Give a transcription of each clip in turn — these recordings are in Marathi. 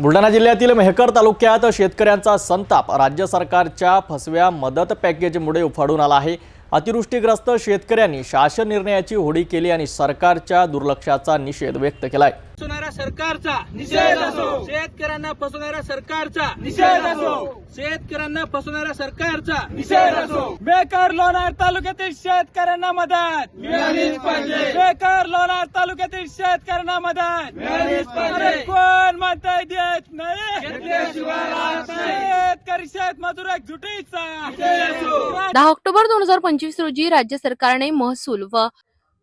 बुलढाणा जिल्ह्यातील मेहकर तालुक्यात शेतकऱ्यांचा संताप. राज्य सरकारच्या फसव्या मदत पॅकेजमुळे उफाडून आला आहे. अतिवृष्टीग्रस्त शेतकऱ्यांनी शासन निर्णयाची होडी केली आणि सरकारच्या दुर्लक्षाचा निषेध व्यक्त केलाय. फसवणाऱ्या सरकारचा निषेध असो शेतकऱ्यांना फसवणाऱ्या सरकारचा निषेध असो. शेतकऱ्यांना फसवणाऱ्या सरकारचा निषेध असो बेकार लोणार तालुक्यातील शेतकऱ्यांना मदत मिळालीच पाहिजे. बेकार लोणार तालुक्यातील शेतकऱ्यांना मदत मिळालीच पाहिजे. अरे कोण म्हणताय देत नाही. शेतकरी शेतमजूर एकजुटीचा. दहा ऑक्टोबर दोन हजार पंचवीस रोजी राज्य सरकारने महसूल व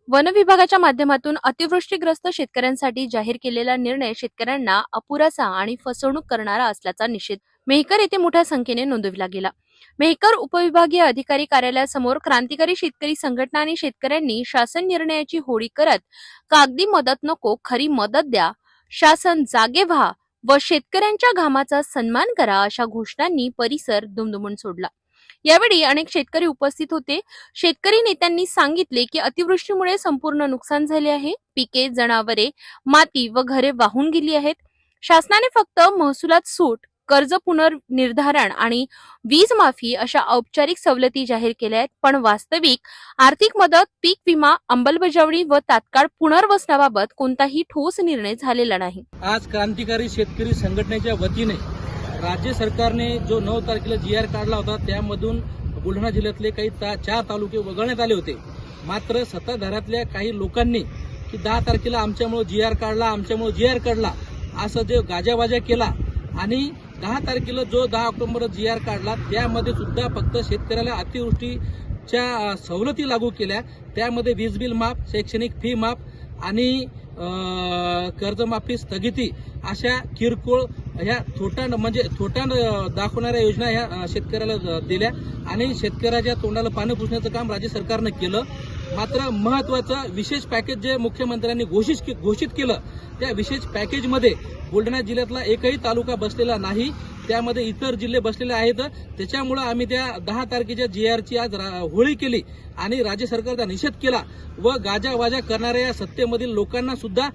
वन विभागाच्या माध्यमातून अतिवृष्टीग्रस्त शेतकऱ्यांसाठी जाहीर केलेला निर्णय शेतकऱ्यांना अपुरासा आणि फसवणूक करणारा असल्याचा निषेध मेहकर येथे मोठ्या संख्येने नोंदविला गेला. मेहकर उपविभागीय अधिकारी कार्यालयासमोर क्रांतिकारी शेतकरी संघटना आणि शेतकऱ्यांनी शासन निर्णयाची होळी करत कागदी मदत नको खरी मदत द्या शासन जागे व्हा व शेतकऱ्यांच्या घामाचा सन्मान करा अशा घोषणांनी परिसर दुमदुमून सोडला. यावेळी अनेक शेतकरी उपस्थित होते. शेतकरी नेत्यांनी सांगितले की अतिवृष्टीमुळे संपूर्ण नुकसान झाले आहे. पिके जनावरे माती व घरे वाहून गेली आहेत. शासनाने फक्त महसुलात सूट कर्ज पुनर्निर्धारण आणि वीज माफी अशा औपचारिक सवलती जाहीर केल्या आहेत. पण वास्तविक आर्थिक मदत पीक विमा अंमलबजावणी व तात्काळ पुनर्वसनाबाबत कोणताही ठोस निर्णय झालेला नाही. आज क्रांतिकारी शेतकरी संघटनेच्या वतीने राज्य सरकारने जो नऊ तारखेला जी आर काढला होता त्यामधून बुलढाणा जिल्ह्यातले काही ता, चार तालुके वगळण्यात आले होते. मात्र सत्ताधाऱ्यातल्या काही लोकांनी की दहा तारखेला आमच्यामुळे जी आर काढला आमच्यामुळे जी आर काढला असं जे गाजावाजा केला आणि दहा तारखेला जो दहा ऑक्टोबर जी आर काढला त्यामध्ये सुद्धा फक्त शेतकऱ्याला अतिवृष्टीच्या सवलती लागू केल्या. त्यामध्ये वीज बिल माफ शैक्षणिक फी माफ आणि कर्जमाफी स्थगिती अशा किरकोळ ह्या थोटांड म्हणजे थोटांड दाखवणाऱ्या योजना ह्या शेतकऱ्याला दिल्या. आणि शेतकऱ्याच्या तोंडाला पानं पुसण्याचं काम राज्य सरकारनं केलं. मात्र महत्वाचं विशेष पॅकेज जे मुख्यमंत्र्यांनी घोषित घोषित केलं त्या विशेष पॅकेजमध्ये बुलढाणा जिल्ह्यातला एकही तालुका बसलेला नाही. त्यामध्ये इतर जिल्हे बसलेले आहेत. त्याच्यामुळं आम्ही त्या दहा तारखेच्या जी आरची आज रा- होळी केली आणि राज्य सरकारचा निषेध केला व गाजावाजा करणाऱ्या या सत्तेमधील लोकांना सुद्धा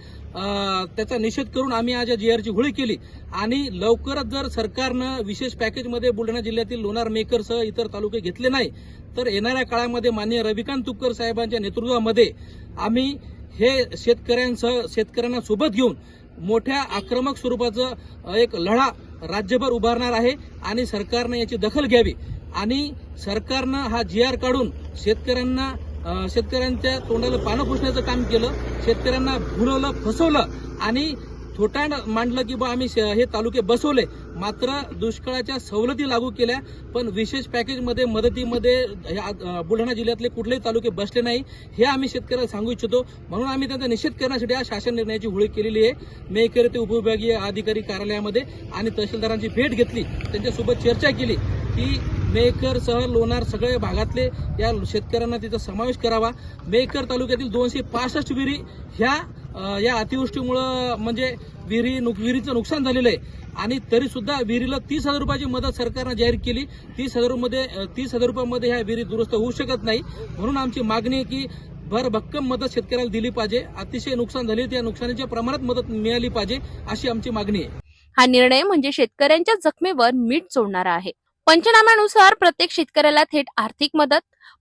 त्याचा निषेध करून आम्ही आज या जी आरची होळी केली. आणि लवकरच जर सरकारनं विशेष पॅकेजमध्ये बुलढाणा जिल्ह्यातील लोणार मेकरसह इतर तालुके घेतले नाही तर येणाऱ्या काळामध्ये माननीय रविकांत तुपकर साहेबांच्या नेतृत्वामध्ये आम्ही हे शेतकऱ्यांसह शेतकऱ्यांना सोबत घेऊन मोठ्या आक्रमक स्वरूपाचं एक लढा राज्यभर उभारणार आहे आणि सरकारनं याची दखल घ्यावी. आणि सरकारनं हा जी आर काढून शेतकऱ्यांना शेतकऱ्यांच्या तोंडाला पानं पुसण्याचं काम केलं शेतकऱ्यांना भुलवलं फसवलं आणि थोटांड मांडलं की बा आम्ही श- हे तालुके बसवले. मात्र दुष्काळाच्या सवलती लागू केल्या पण विशेष पॅकेजमध्ये मदतीमध्ये ह्या, बुलढाणा जिल्ह्यातले कुठलेही तालुके बसले नाही हे आम्ही शेतकऱ्याला सांगू इच्छितो. म्हणून आम्ही त्यांचा निषेध करण्यासाठी या शासन निर्णयाची होळी केलेली आहे. मेकर ते उपविभागीय अधिकारी कार्यालयामध्ये आणि तहसीलदारांची भेट घेतली. त्यांच्यासोबत चर्चा केली की मेकरसह लोणार सगळ्या भागातले या शेतकऱ्यांना तिचा समावेश करावा. मेकर तालुक्यातील दोनशे पासष्ट विहिरी ह्या या अतिवृष्टीमुळं म्हणजे विहिरी नुक- विहिरीचं नुकसान झालेलं आहे. आणि तरी सुद्धा विहिरीला तीस हजार रुपयाची मदत सरकारनं जाहीर केली. तीस हजारमध्ये तीस हजार रुपयामध्ये ह्या विहिरी दुरुस्त होऊ शकत नाही. म्हणून आमची मागणी आहे की भरभक्कम मदत शेतकऱ्याला दिली पाहिजे. अतिशय नुकसान झाले त्या नुकसानीच्या प्रमाणात मदत मिळाली पाहिजे अशी आमची मागणी आहे. हा निर्णय म्हणजे शेतकऱ्यांच्या जखमेवर मीठ चोडणारा आहे. पंचनाम्यानुसार प्रत्येक शेतकऱ्याला थेट आर्थिक मदत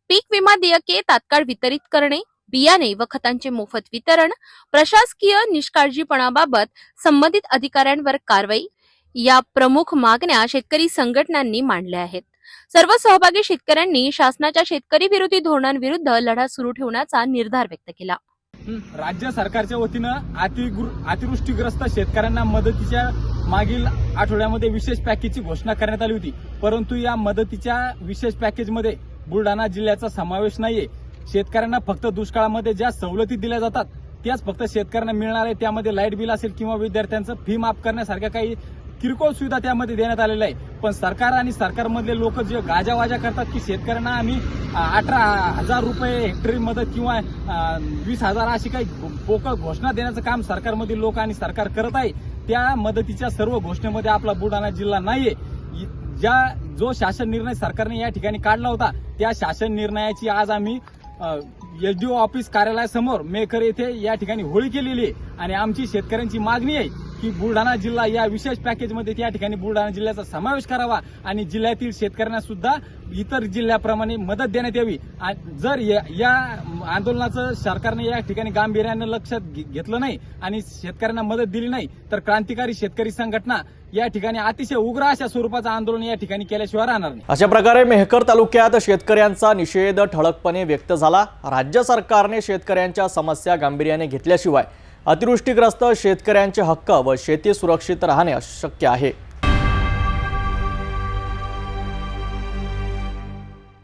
पीक विमा देयके तात्काळ वितरित करणे बियाणे व खतांचे मोफत वितरण प्रशासकीय निष्काळजीपणाबाबत संबंधित अधिकाऱ्यांवर कारवाई या प्रमुख मागण्या शेतकरी संघटनांनी मांडल्या आहेत. सर्व सहभागी शेतकऱ्यांनी शासनाच्या शेतकरी विरोधी धोरणांविरुद्ध लढा सुरू ठेवण्याचा निर्धार व्यक्त केला. राज्य सरकारच्या वतीनं अतिवृष्टीग्रस्त शेतकऱ्यांना मदतीच्या मागील आठवड्यामध्ये विशेष पॅकेजची घोषणा करण्यात आली होती. परंतु या मदतीच्या विशेष पॅकेजमध्ये बुलढाणा जिल्ह्याचा समावेश नाहीये. शेतकऱ्यांना फक्त दुष्काळामध्ये ज्या सवलती दिल्या जातात त्याच फक्त शेतकऱ्यांना मिळणार आहे. त्यामध्ये लाइट बिल असेल किंवा विद्यार्थ्यांचं फी माफ करण्यासारख्या काही किरकोळ सुविधा त्यामध्ये देण्यात आलेल्या आहे पण सरकार आणि सरकारमधले लोक जे गाजावाजा करतात की शेतकऱ्यांना आम्ही अठरा हजार रुपये हेक्टरी मदत किंवा वीस हजार अशी काही पोकळ घोषणा देण्याचं काम सरकारमधील लोक आणि सरकार करत आहे. त्या मदतीच्या सर्व घोषणेमध्ये आपला बुलढाणा जिल्हा नाहीये. ज्या जो शासन निर्णय सरकारने या ठिकाणी काढला होता त्या शासन निर्णयाची आज आम्ही एसडीओ ऑफिस कार्यालयासमोर मेकर येथे या ठिकाणी होळी केलेली आहे आणि आमची शेतकऱ्यांची मागणी आहे. की बुलढाणा जिल्हा या विशेष पॅकेजमध्ये या ठिकाणी बुलढाणा जिल्ह्याचा समावेश करावा आणि जिल्ह्यातील शेतकऱ्यांना सुद्धा इतर जिल्ह्याप्रमाणे मदत देण्यात यावी. जर या- या आंदोलनाचं सरकारने या ठिकाणी गांभीर्यानं लक्षात घे- घेतलं नाही आणि शेतकऱ्यांना मदत दिली नाही तर क्रांतिकारी शेतकरी संघटना या ठिकाणी अतिशय उग्र अशा स्वरूपाचं आंदोलन या ठिकाणी केल्याशिवाय राहणार नाही. अशा प्रकारे मेहकर तालुक्यात शेतकऱ्यांचा निषेध ठळकपणे व्यक्त झाला. राज्य सरकारने शेतकऱ्यांच्या समस्या गांभीर्याने घेतल्याशिवाय अतिवृष्टीग्रस्त शेतकऱ्यांचे हक्क व शेती सुरक्षित राहणे शक्य आहे.